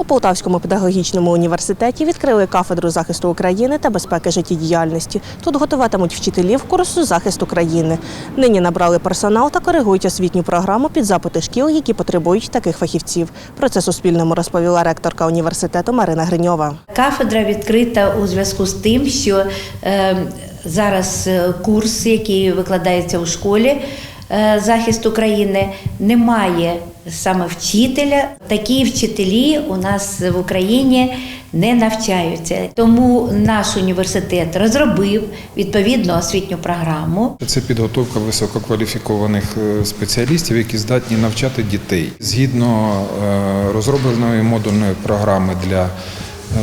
У Полтавському педагогічному університеті відкрили кафедру захисту України та безпеки життєдіяльності. Тут готуватимуть вчителів курсу захист України. Нині набрали персонал та коригують освітню програму під запити шкіл, які потребують таких фахівців. Про це Суспільному розповіла ректорка університету Марина Гриньова. Кафедра відкрита у зв'язку з тим, що е, зараз е, курс, який викладається у школі захист України, немає саме вчителя. Такі вчителі у нас в Україні не навчаються. Тому наш університет розробив відповідну освітню програму. Це підготовка висококваліфікованих е, спеціалістів, які здатні навчати дітей згідно е, розробленої модульної програми для е,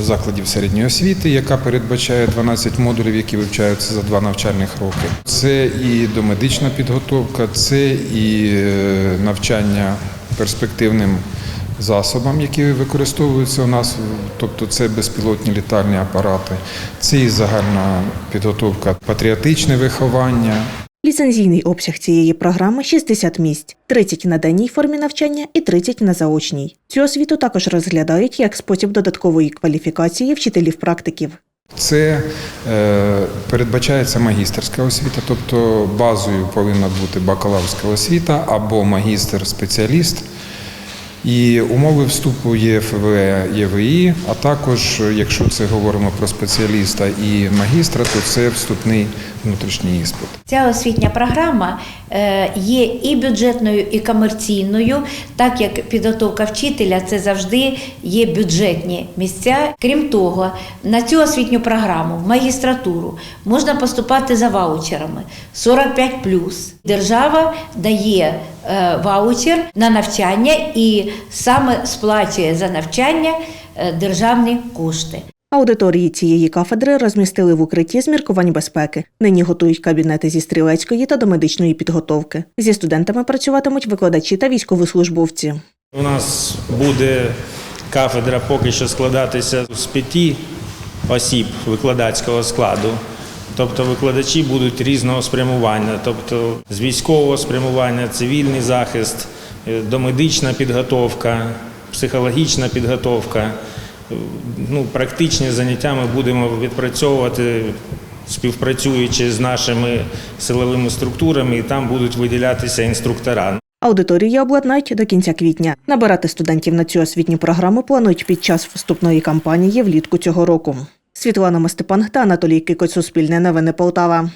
закладів середньої освіти, яка передбачає 12 модулів, які вивчаються за два навчальних роки. Це і домедична підготовка, це і е, навчання перспективним засобам, які використовуються у нас, тобто це безпілотні літальні апарати, це і загальна підготовка, патріотичне виховання. Ліцензійний обсяг цієї програми 60 місць, 30 на денній формі навчання і 30 на заочній. Цю освіту також розглядають як спосіб додаткової кваліфікації вчителів-практиків. Це е, передбачається магістерська освіта, тобто базою повинна бути бакалаврська освіта або магістр-спеціаліст. І умови вступу є ФВ, ЄВІ, а також, якщо це говоримо про спеціаліста і магістра, то це вступний внутрішній іспит. Ця освітня програма е, є і бюджетною, і комерційною, так як підготовка вчителя це завжди є бюджетні місця. Крім того, на цю освітню програму в магістратуру можна поступати за ваучерами 45+. Держава дає ваучер на навчання і саме сплачує за навчання е, державні кошти. Аудиторії цієї кафедри розмістили в укритті з міркувань безпеки. Нині готують кабінети зі стрілецької та домедичної підготовки. Зі студентами працюватимуть викладачі та військовослужбовці. У нас буде кафедра поки що складатися з п'яти осіб викладацького складу. Тобто викладачі будуть різного спрямування, тобто з військового спрямування, цивільний захист, е, домедична підготовка, психологічна підготовка. Е, Ну, практичні заняття ми будемо відпрацьовувати, співпрацюючи з нашими силовими структурами, і там будуть виділятися інструктора. Аудиторії обладнають до кінця квітня. Набирати студентів на цю освітню програму планують під час вступної кампанії влітку цього року. Світлана Мастепан та Анатолій Кикоць, Суспільне новини Полтава.